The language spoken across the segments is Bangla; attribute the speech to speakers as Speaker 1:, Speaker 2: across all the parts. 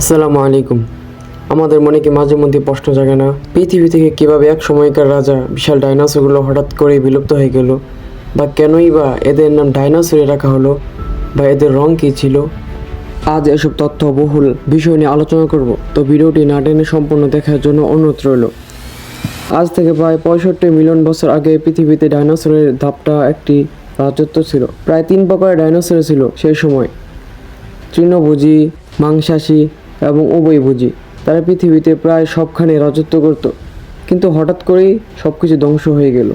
Speaker 1: আসসালামু আলাইকুম। আমাদের মনে কি মাঝে মধ্যে প্রশ্ন জাগে না, পৃথিবী থেকে কীভাবে এক সময়কার রাজা বিশাল ডাইনোসরগুলো হঠাৎ করে বিলুপ্ত হয়ে গেল? বা কেনই বা এদের নাম ডাইনোসরে রাখা হলো? বা এদের রং কী ছিল? আজ এসব তথ্য বহুল বিষয় নিয়ে আলোচনা করব, তো ভিডিওটি না টেনে সম্পূর্ণ দেখার জন্য অনুরোধ রইল। আজ থেকে প্রায় পঁয়ষট্টি মিলিয়ন বছর আগে পৃথিবীতে ডাইনোসরের ধাপটা একটি রাজত্ব ছিল, প্রায় তিন প্রকারের ডাইনোসর ছিল সেই সময়। তৃণভোজী, মাংসাশী এবং উভয়ভোজী তারা পৃথিবীতে প্রায় সবখানে রাজত্ব করত। কিন্তু হঠাৎ করেই সব কিছু ধ্বংস হয়ে গেল।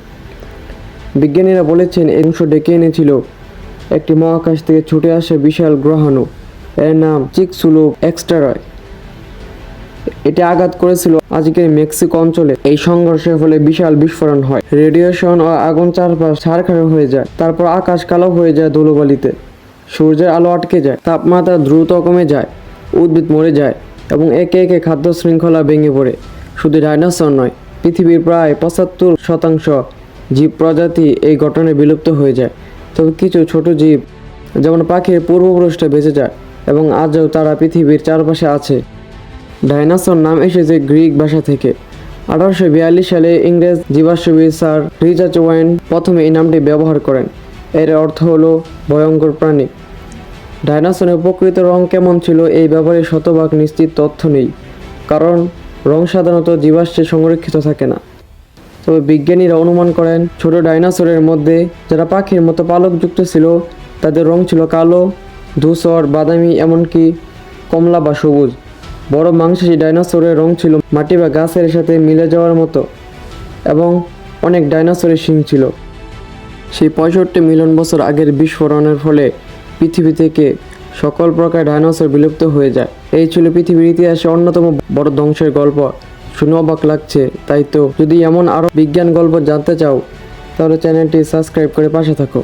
Speaker 1: বিজ্ঞানীরা বলেছেন, এই অংশ ডেকে এনেছিল একটি মহাকাশ থেকে ছুটে আসা বিশাল গ্রহাণু। এর নাম চিকসুলো এক্সট্রারয় এটি আঘাত করেছিল আজকের মেক্সিকো অঞ্চলে। এই সংঘর্ষের ফলে বিশাল বিস্ফোরণ হয়। রেডিয়েশন ও আগুন চারপাশ ছারখার হয়ে যায়। তারপর আকাশ কালো হয়ে যায় ধুলোবালিতে। সূর্যের আলো আটকে যায়। তাপমাত্রা দ্রুত কমে যায়। উদ্ভিদ মরে যায় এবং একে একে খাদ্য শৃঙ্খলা ভেঙে পড়ে। শুধু ডাইনোসর নয়, পৃথিবীর প্রায় পঁচাত্তর শতাংশ জীব প্রজাতি এই ঘটনায় বিলুপ্ত হয়ে যায়। তবে কিছু ছোট জীব, যেমন পাখির পূর্বপুরুষটা বেঁচে যায় এবং আজও তারা পৃথিবীর চারপাশে আছে। ডাইনোসর নাম এসেছে গ্রিক ভাষা থেকে। আঠারোশো বিয়াল্লিশ সালে ইংরেজ জীবাশ্মবিদ স্যার রিচার্ড ওয়াইন প্রথমে এই নামটি ব্যবহার করেন। এর অর্থ হলো ভয়ঙ্কর প্রাণী। ডাইনোসরের প্রকৃত রং কেমন ছিল এই ব্যাপারে শতভাগ নিশ্চিত তথ্য নেই, কারণ রং সাধারণত জীবাশ্মে সংরক্ষিত থাকে না। তবে বিজ্ঞানীরা অনুমান করেন, ছোট ডাইনোসরের মধ্যে যারা পাখির মতো পালকযুক্ত ছিল, তাদের রং ছিল কালো, ধূসর, বাদামি, এমনকি কমলা বা সবুজ। বড় মাংসাশী ডাইনোসরের রং ছিল মাটি বা গাছের সাথে মিলে যাওয়ার মতো, এবং অনেক ডাইনোসরের শিং ছিল। সেই পঁয়ষট্টি মিলিয়ন বছর আগের বিস্ফোরণের ফলে পৃথিবী থেকে সকল প্রকার ডাইনোসর বিলুপ্ত হয়ে যায়। এই ছিল পৃথিবীর ইতিহাসে অন্যতম বড় ধ্বংসের গল্প। শুনে অবাক লাগছে, তাই তো। যদি এমন আরও বিজ্ঞান গল্প জানতে চাও, তাহলে চ্যানেলটি সাবস্ক্রাইব করে পাশে থাকো।